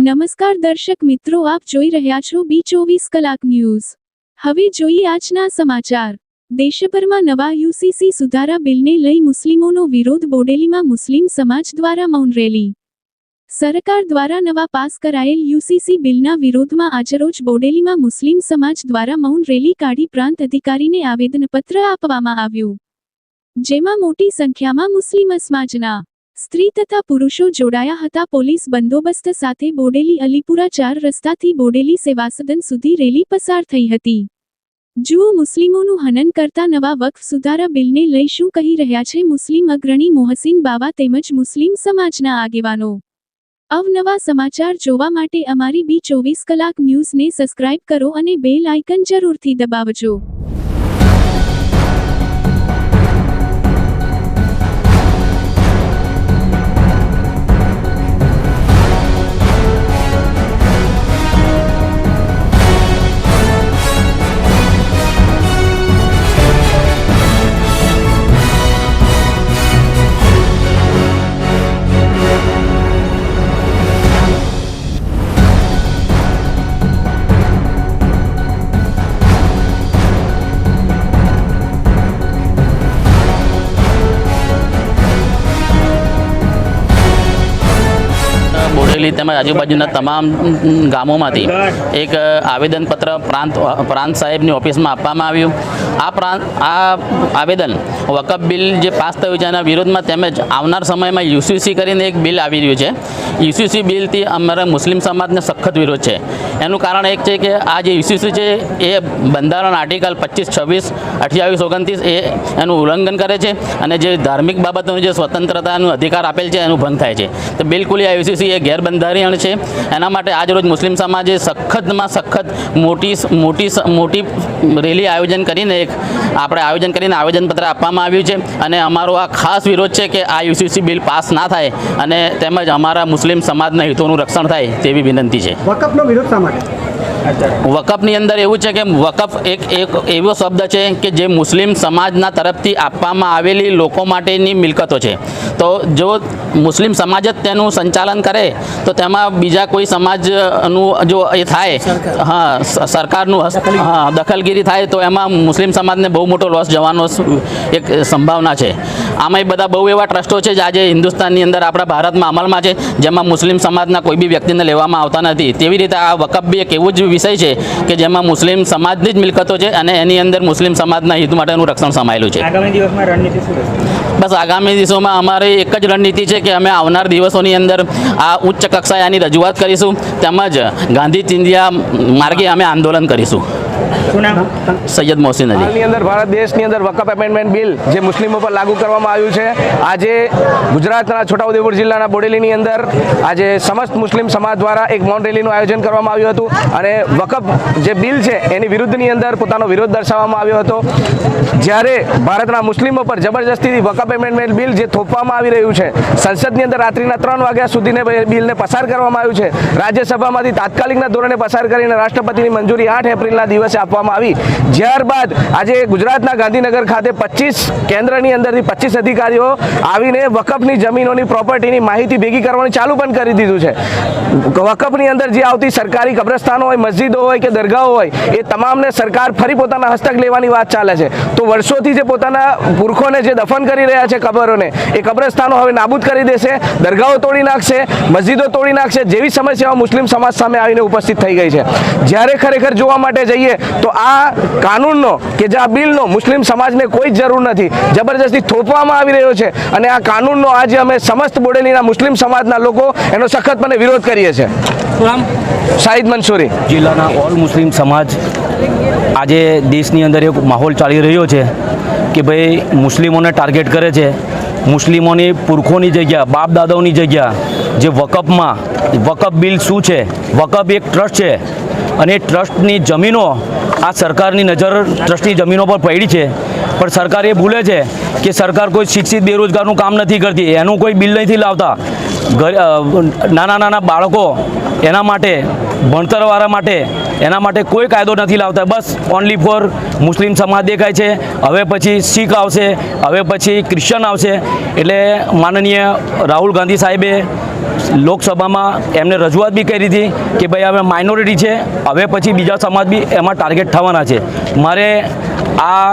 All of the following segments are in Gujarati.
નમસ્કાર દર્શક મિત્રો, આપ જોઈ રહ્યા છો બી ચોવીસ કલાક ન્યૂઝ. હવે જોઈએ આજના સમાચાર. દેશભરમાં નવા યુસીસી સુધારા બિલને લઈ મુસ્લિમોનો વિરોધ બોડેલીમાં મુસ્લિમ સમાજ દ્વારા મૌન રેલી. સરકાર દ્વારા નવા પાસ કરાયેલ યુસીસી બિલના વિરોધમાં આજરોજ બોડેલીમાં મુસ્લિમ સમાજ દ્વારા મૌન રેલી કાઢી પ્રાંત અધિકારીને આવેદનપત્ર આપવામાં આવ્યું. જેમાં મોટી સંખ્યામાં મુસ્લિમ સમાજના સ્ત્રી તથા પુરુષો જોડાયા હતા. પોલીસ બંદોબસ્ત સાથે બોડેલી અલીપુરા ચાર રસ્તાથી બોડેલી સેવાસદન સુધી રેલી પસાર થઈ હતી. જુઓ મુસ્લિમોનું હનન કરતા નવા વક્ફ સુધારા બિલને લઈ શું કહી રહ્યા છે. મુસ્લિમ અગ્રણી મોહસિન બાવા તેમજ મુસ્લિમ સમાજના આગેવાનો. અવનવા સમાચાર જોવા માટે અમારી બી ચોવીસ કલાક ન્યૂઝને સબસ્ક્રાઇબ કરો અને બેલ આઇકન જરૂરથી દબાવજો. બોડેલી તેમજ આજુબાજુના તમામ ગામોમાંથી એક આવેદનપત્ર પ્રાંત પ્રાંત સાહેબની ઓફિસમાં આપવામાં આવ્યું. આ પ્રાંત, આ આવેદન વકફ બિલ જે પાસ થયું છે એના વિરોધમાં તેમજ આવનાર સમયમાં યુસીસી કરીને એક બિલ આવી રહ્યું છે. યુસીસી બિલથી અમારા મુસ્લિમ સમાજને સખત વિરોધ છે. એનું કારણ એક છે કે આ જે યુસીસી છે એ બંધારણ આર્ટિકલ પચીસ, છવ્વીસ, અઠ્યાવીસ, ઓગણત્રીસ એ એનું ઉલ્લંઘન કરે છે અને જે ધાર્મિક બાબતોનું જે સ્વતંત્રતાનું અધિકાર આપેલ છે એનું ભંગ થાય છે. તો બિલકુલ આ યુસીસી એ ગેરબંધારણીય છે. એના માટે આજરોજ મુસ્લિમ સમાજે સખતમાં સખત મોટી મોટી મોટી રેલી આયોજન કરીને એક આપણે આયોજન કરીને આવેદનપત્ર આપવામાં આવ્યું છે. અને અમારો આ ખાસ વિરોધ છે કે આ યુસીસી બિલ પાસ ના થાય અને તેમજ અમારા મુસ્લિમ સમાજના હિતોનું રક્ષણ થાય તેવી વિનંતી છે. વકફનો વિરોધ શા વકફની અંદર એવું છે કે વકફ એક એક એવો શબ્દ છે કે જે મુસ્લિમ સમાજના તરફથી આપવામાં આવેલી લોકો માટેની મિલકતો છે. તો જો મુસ્લિમ સમાજ જ તેનું સંચાલન કરે, તો તેમાં બીજા કોઈ સમાજનું જો એ થાય, હા સરકારનું હા, દખલગીરી થાય, તો એમાં મુસ્લિમ સમાજને બહુ મોટો લોસ જવાનો એક સંભાવના છે. આમાં બધા બહુ એવા ટ્રસ્ટો છે જે આજે હિન્દુસ્તાનની અંદર આપણા ભારતમાં અમલમાં છે જેમાં મુસ્લિમ સમાજના કોઈ બી વ્યક્તિને લેવામાં આવતા નથી. તેવી રીતે આ વકફ બી એક એવું જ વિષય છે કે જેમાં મુસ્લિમ સમાજની જ મિલકતો છે અને એની અંદર મુસ્લિમ સમાજના હિત માટેનું રક્ષણ સમાયેલું છે. આગામી દિવસમાં રણનીતિ શું બસ આગામી દિવસોમાં અમારી એક જ રણનીતિ છે કે અમે આવનાર દિવસોની અંદર આ ઉચ્ચ કક્ષાએ આની રજૂઆત કરીશું તેમજ ગાંધી ચિંધિયા માર્ગે અમે આંદોલન કરીશું. શું નામ? સૈયદ મોહસિન અલી. હાલની અંદર ભારત દેશની અંદર વકફ એમેન્ડમેન્ટ બિલ જે મુસ્લિમો પર લાગુ કરવામાં આવ્યું છે આજે ગુજરાતના છોટાઉદેપુર જિલ્લાના બોડેલીની અંદર આજે સમસ્ત મુસ્લિમ સમાજ દ્વારા એક મૌન રેલીનું આયોજન કરવામાં આવ્યું હતું અને વકફ જે બિલ છે એની વિરુદ્ધની અંદર પોતાનો વિરોધ દર્શાવવામાં આવ્યો હતો. જ્યારે ભારતના મુસ્લિમો પર જબરજસ્તીથી વકફ એમેન્ડમેન્ટ બિલ જે થોપવામાં આવી રહ્યું છે સંસદની અંદર રાત્રિના ત્રણ વાગ્યા સુધીને બિલને પસાર કરવામાં આવ્યું છે. રાજ્યસભામાંથી તાત્કાલિકના ધોરણે પસાર કરીને રાષ્ટ્રપતિની મંજૂરી આઠ એપ્રિલના દિવસે આપવામાં આવી. જ્યારબાદ આજે ગુજરાતના ગાંધીનગર ખાતે પચીસ કેન્દ્રની અંદરથી પચીસ અધિકારીઓ આવીને વકફની જમીનોની પ્રોપર્ટીની માહિતી ભેગી કરવાની ચાલુ પણ કરી દીધું છે. વકફની અંદર જે આવતી સરકારી કબ્રસ્તાનો હોય, મસ્જિદો હોય કે દરગાહો હોય, એ તમામને સરકાર ફરી પોતાના હસ્તક લેવાની વાત ચાલે છે. તો વર્ષોથી જે પોતાના પુરખોને જે દફન કરી રહ્યા છે કબરોને, એ કબ્રસ્તાનો હવે નાબૂદ કરી દેશે, દરગાહો તોડી નાખશે, મસ્જિદો તોડી નાખશે જેવી સમસ્યાઓ મુસ્લિમ સમાજ સામે આવીને ઉપસ્થિત થઈ ગઈ છે. જ્યારે ખરેખર જોવા માટે જઈએ તો આ કાનૂનનો કે જે આ બિલનો મુસ્લિમ સમાજને કોઈ જ જરૂર નથી. જબરજસ્તી થોપવામાં આવી રહ્યો છે અને આ કાનૂનનો આજે અમે સમસ્ત બોડેલીના મુસ્લિમ સમાજના લોકો એનો સખતપણે વિરોધ કરીએ છીએ. શાહિદ મંસૂરી. જિલ્લાના ઓલ મુસ્લિમ સમાજ આજે દેશની અંદર એક માહોલ ચાલી રહ્યો છે કે ભાઈ મુસ્લિમોને ટાર્ગેટ કરે છે. મુસ્લિમોની પુરખોની જગ્યા બાપ દાદાઓની જગ્યા જે વકફમાં વકફ બિલ શું છે? વકફ એક ટ્રસ્ટ છે. અને ટ્રસ્ટની જમીનો, આ સરકારની નજર ટ્રસ્ટની જમીનો પર પડી છે. પણ સરકાર એ ભૂલે છે કે સરકાર કોઈ શિક્ષિત બેરોજગારનું કામ નથી કરતી. એનું કોઈ બિલ નથી લાવતા. નાના નાના બાળકો એના માટે, ભણતરવાળા માટે, એના માટે કોઈ કાયદો નથી લાવતા. બસ ઓનલી ફોર મુસ્લિમ સમાજ દેખાય છે. હવે પછી શીખ આવશે, હવે પછી ક્રિશ્ચન આવશે. એટલે માનનીય રાહુલ ગાંધી સાહેબે લોકસભામાં એમને રજૂઆત બી કરી હતી કે ભાઈ હવે માઇનોરિટી છે, હવે પછી બીજા સમાજ બી એમાં ટાર્ગેટ થવાના છે. મારે આ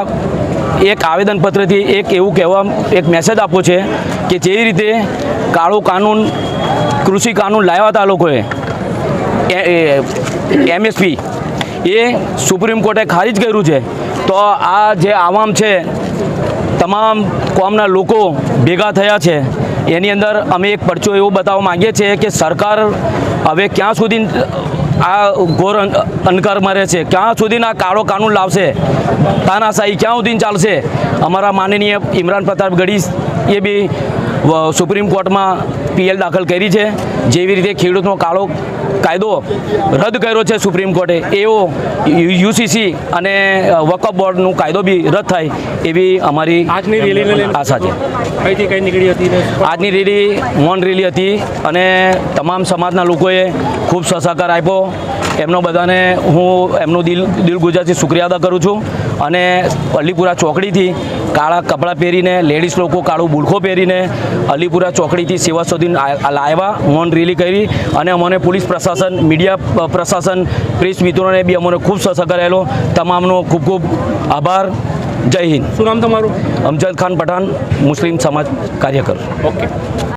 એક આવેદનપત્રથી એક એવું કહેવા, એક મેસેજ આપવો છે કે જેવી રીતે કાળું કાનૂન, કૃષિ કાનૂન લાવ્યા હતા લોકોએ એમએસપી એ સુપ્રીમ કોર્ટે ખારીજ કર્યું છે. તો આ જે આવામ છે, તમામ કોમના લોકો ભેગા થયા છે. એની અંદર અમે એક પરચો એવો બતાવવા માંગીએ છીએ કે સરકાર હવે ક્યાં સુધી આ ઘોર અન- અનકાર મરે છે, ક્યાં સુધીના કાળો કાનૂન લાવશે, તાનાશાહી ક્યાં સુધી ચાલશે? અમારા માનનીય ઇમરાન પ્રતાપ ગઢી એ બી સુપ્રીમ કોર્ટમાં પીએલ દાખલ કરી છે. જેવી રીતે ખેડૂતનો કાળો કાયદો રદ કર્યો છે સુપ્રીમ કોર્ટે એવો યુસીસી અને વકફ બોર્ડનું કાયદો બી રદ થાય એવી અમારી આજની રેલી આશા છે. કઈથી કઈ નીકળી હતી આજની રેલી મૌન રેલી હતી અને તમામ સમાજના લોકોએ ખૂબ સહકાર આપ્યો. એમનો બધાને હું એમનું દિલ દિલ ગુજરાતથી શુક્રિયા અદા કરું છું. અને અલીપુરા ચોકડીથી કાળા કપડાં પહેરીને લેડીઝ લોકો કાળું બુલખો પહેરીને અલીપુરા ચોકડીથી સેવા સુધી લાવ્યા મૌન રેલી કરી અને અમને પોલીસ પ્રશાસન મીડિયા પ્રશાસન પ્રેસ મિત્રોને બી અમને ખૂબ સહકાર કરેલો તમામનો ખૂબ ખૂબ આભાર. જય હિન્દ. શું નામ તમારું? અમજદ ખાન પઠાણ મુસ્લિમ સમાજ કાર્યકર. ઓકે